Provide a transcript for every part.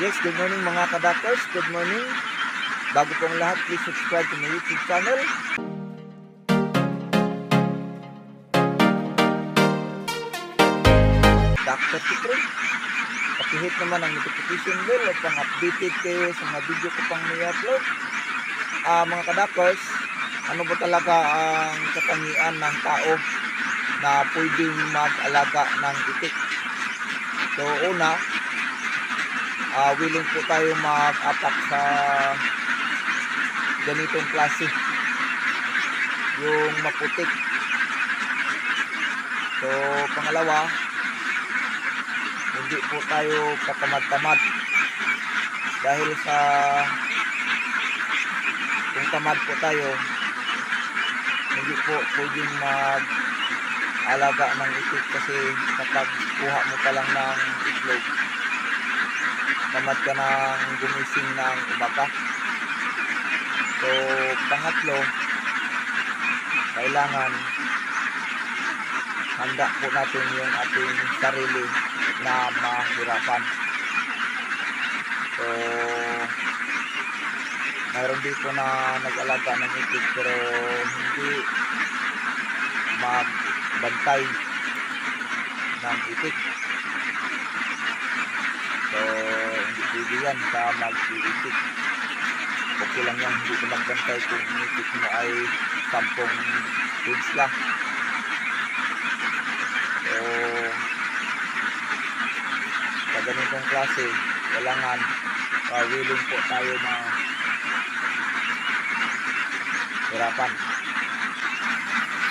Yes, good morning mga kadakers. Good morning. Bago pong lahat, please subscribe to my YouTube channel. Dr. Tikri. Pakihit naman ang notification bell upang updated kayo sa mga video ko pang may-upload. Ah, mga kadakers, ano ba talaga ang katangian ng tao na pwedeng mag-alaga ng itik? So, una, ah willing po tayo mag-attack sa ganitong klase. Yung maputik. So pangalawa hindi po tayo katamad-tamad. Dahil sa kung tamad po tayo hindi po pwedeng mag alaga ng itik kasi kapag kuha mo pa lang ng itlog tamad ka nang gumising ng umaga. So, pangatlo, kailangan handa po natin yung ating sarili na mahirapan. So, mayroon dito na nag-alaga ng itik pero hindi magbantay ng itik. So, hindi pwede yan sa mag-iitik. Okay lang yan, hindi ko magbantay kung itik mo ay 10 pigs lang. So, sa ganitong klase, kailangan uh, willing po tayo na hirapan.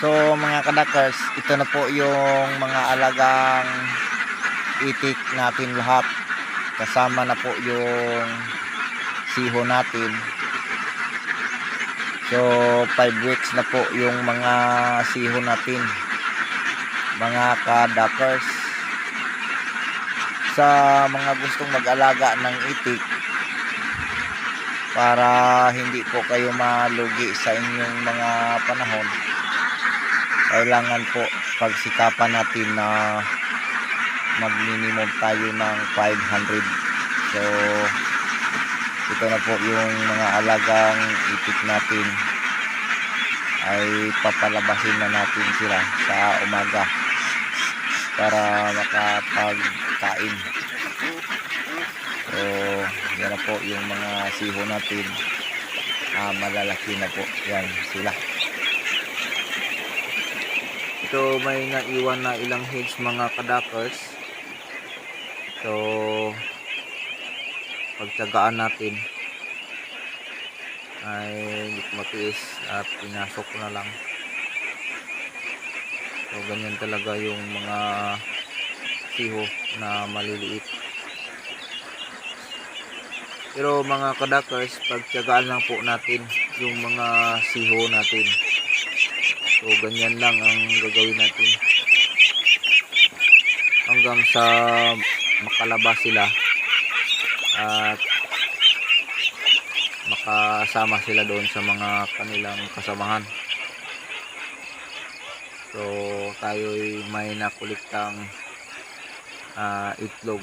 So mga kadakers, ito na po yung mga alagang itik natin lahat kasama na po yung siho natin. So 5 weeks na po yung mga siho natin. Mga kadakers sa mga gustong mag-alaga ng itik para hindi po kayo malugi sa inyong mga panahon kailangan po pagsikapan natin na mag minimum tayo ng 500 so ito na po yung mga alagang itik natin. Ay papalabasin na natin sila sa umaga para makapagkain. So yan na po yung mga siho natin. Ah, malalaki na po yan sila. Ito may naiwan na ilang heads mga kadakers So, pagtsagaan natin ay matiis at pinasok na lang. So, ganyan talaga yung mga siho na maliliit. Pero mga kadakers, pagtsagaan lang po natin yung mga siho natin. So, ganyan lang ang gagawin natin. Hanggang sa makalabas sila. At makasama sila doon sa mga kanilang kasamahan. So tayo'y may nakuliktang ah, itlog.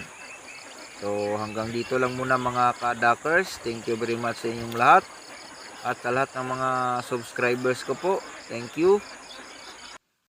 So hanggang dito lang muna mga kadakers thank you very much sa inyong lahat. At sa lahat ng mga subscribers ko po thank you